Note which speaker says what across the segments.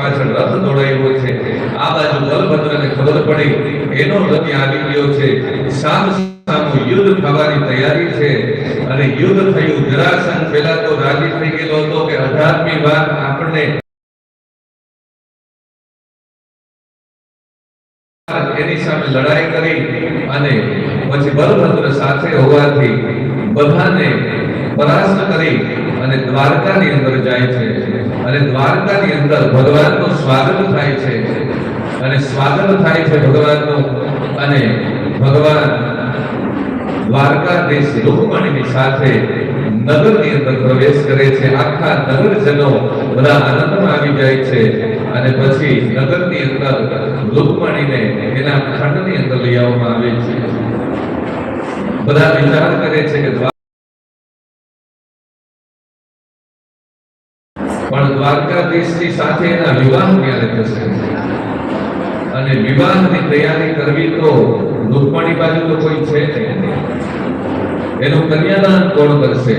Speaker 1: પાછળ રથ દોડાયો છે. આ બાજુ બલભદ્રને ખબર પડી. એનો રથ આવી ગયો છે. સામ સામું યુદ્ધ થવાની તૈયારી છે. અને યુદ્ધ થયું. જરાસંઘ પહેલા તો રાજી થઈ ગયેલો હતો કે અઢારમી વાર આપણને એની સામે લડાઈ કરી અને પછી બલભદ્ર સાથે હોવાથી બધાને પરાસ્ત કરી અને દ્વારકાની અંદર જાય છે. અને દ્વારકાની અંદર ભગવાનનું સ્વાગત થાય છે. અને સ્વાગત થાય છે ભગવાનનું અને ભગવાન દ્વારકાધીશ રૂપમણીની સાથે નગરની અંદર પ્રવેશ કરે છે. આખા નગરજનો બધા આનંદમાં આવી જાય છે. અને પછી નગરની અંદર રૂપમણીને એના ખંડની અંદર લઈ આવવામાં આવે છે. બધા વિચાર કરે છે કે પણ દ્વારકાધીશની સાથે એના વિવાહ ક્યારે થશે? અને વિવાહની તૈયારી કરવી તો રૂકમણી બાજુ તો કોઈ છે એનું કન્યાદાન કોણ કરશે?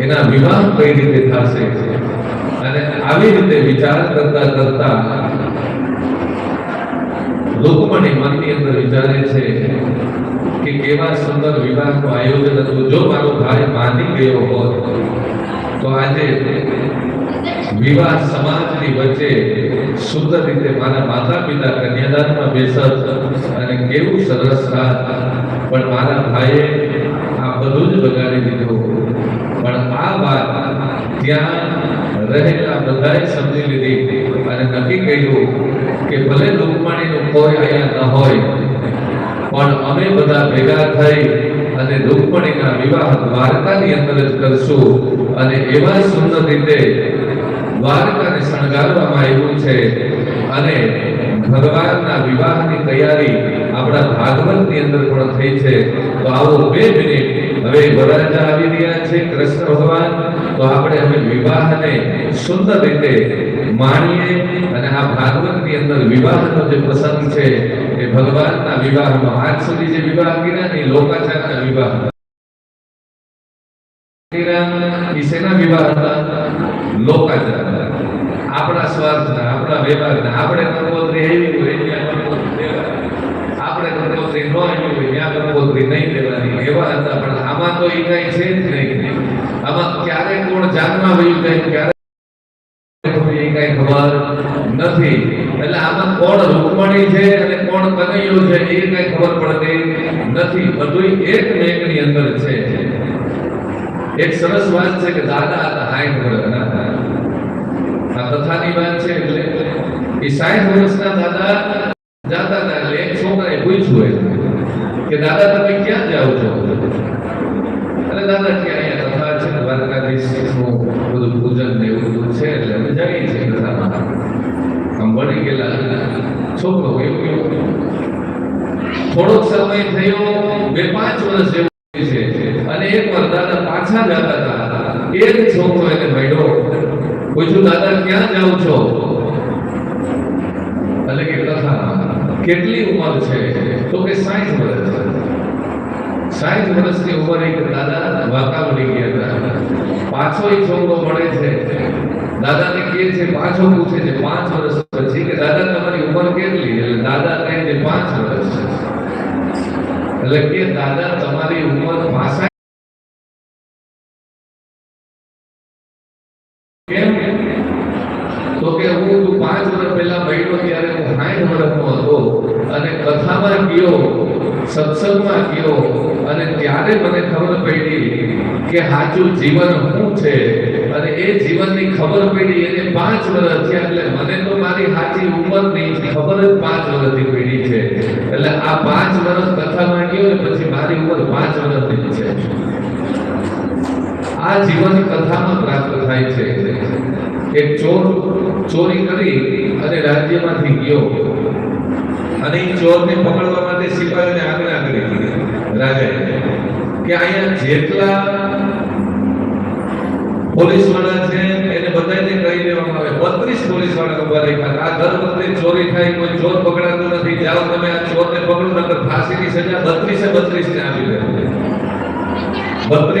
Speaker 1: એના વિવાહ કઈ રીતે થશે? અને આવી રીતે વિચાર કરતા કરતા રૂકમણી મનની અંદર વિચારે છે કે કેવા સુંદર વિવાહનું આયોજન હતું. જો મારો ભાઈ માની ગયો હોત તો આજે વિવાહ સમાજની વચ્ચે સુંદર રીતે મારા માતા પિતા કન્યાદાનમાં બેસત અને કેવું સરસ પણ મારા ભાઈએ આ બધું જ બગાડી દીધું. પણ આ વાત ત્યાં રહેલા બધાએ સમજી લીધી અને નક્કી કર્યું કે ભલે લોકમાણીનું કોઈ અહીંયા ન હોય, પણ અમે બધા ભેગા થઈ અને રૂકમણીના વિવાહ દ્વારકાની અંદર જ કરશું. અને એવા સુંદર રીતે દ્વારકાને શણગારવામાં આવ્યું છે. અને ભગવાનના વિવાહની તૈયારી આપણા ભાગવતની અંદર પણ થઈ છે. તો આવો બે મિનિટ. હવે વરરાજા આવી રહ્યા છે, કૃષ્ણ ભગવાન. તો આપણે હવે વિવાહને સુંદર રીતે માણીએ અને આ ભાગવતની અંદર વિવાહનો જે પ્રસંગ છે, એ ભગવાનના વિવાહમાં આજ સુધી જે વિવાહ કર્યા ને લોકાચારના વિવાહ. વિવાહ આપણા નહીં પણ આમાં તો એ કાંઈ છે જ નહીં. આમાં ક્યારે કોણ જાનમાં વયું જાય ક્યારે કઈ ખબર નથી. એટલે આમાં કોણ રૂકમણી છે અને કોણ કનૈયો છે એ કઈ ખબર પડતી નથી. બધું એક મેઘની અંદર છે. એક સરસ વાત છે કે દાદા હતા સાઠ વર્ષના આ કથાની વાત છે એટલે એ સાઠ વર્ષના દાદા જાતા હતા એટલે એક છોકરાએ પૂછ્યું કે, દાદા, તમે ક્યાં જાઓ છો? અને દાદા કે કથા છે દ્વારકાધીશનું બધું પૂજન ને એવું બધું છે એટલે અમે જઈએ છીએ કથામાં. આમ ભણી ગયેલા છોકરો એવું કેવું? થોડોક સમય થયો, બે પાંચ વર્ષ જેવું છે. અને એક વાર દાદા પાછા જતા હતા. એક છોકરો એને મળ્યો પૂછ્યું, દાદા, ક્યાં જાઉં છો? એટલે કે કથા કેટલી ઉંમર છે? તો કે 60 વર્ષ. સાઠ વર્ષની ઉંમરે એક દાદા વાંકા વળી ગયા હતા. પાછો એક છોકરો મળે છે. દાદાને કહે છે, પાછો પૂછે છે, પાંચ વર્ષ પછી કે દાદા, તમારી ઉંમર કેટલી? એટલે દાદા કહે છે, પાંચ વર્ષ એટલે કે દાદા, તમારી ઉંમર પાસઠ કેમ? તો કે હું પાંચ વર્ષ પહેલા મળ્યો ત્યારે હું સાઠ વર્ષનો હતો અને કથામાં ગયો. સત્સંગમાં ગયો અને ત્યારે મને ખબર પડી કે સાચું જીવન શું છે અને એ જીવનની ખબર પડી એને પાંચ વર્ષ થયા એટલે મને તો મારી સાચી ઉંમરની ખબર જ પાંચ વર્ષથી પડી છે. એટલે આ પાંચ વર્ષ કથામાં ગયો પછી મારી ઉંમર પાંચ વર્ષની છે. આ જીવન કથામાં પ્રાપ્ત થાય છે. એક ચોર, ચોરી કરી અને રાજ્યમાંથી ગયો. અને એ ચોરને પકડવા માટે સિપાહીઓને આજ્ઞા કરી દીધી. રાજાએ કે અહીંયા જેટલા પોલીસવાળા છે, એને બધાને કહી દેવામાં આવે. બત્રીસ પોલીસવાળા ઊભા રાખ્યા આ દર વખતે ચોરી થાય, કોઈ ચોર પકડાતો નથી. જાઓ તમે આ ચોરને પકડો, નકર ફાંસીની સજા બત્રીસે બત્રીસ ને આપી દે. બત્રીસ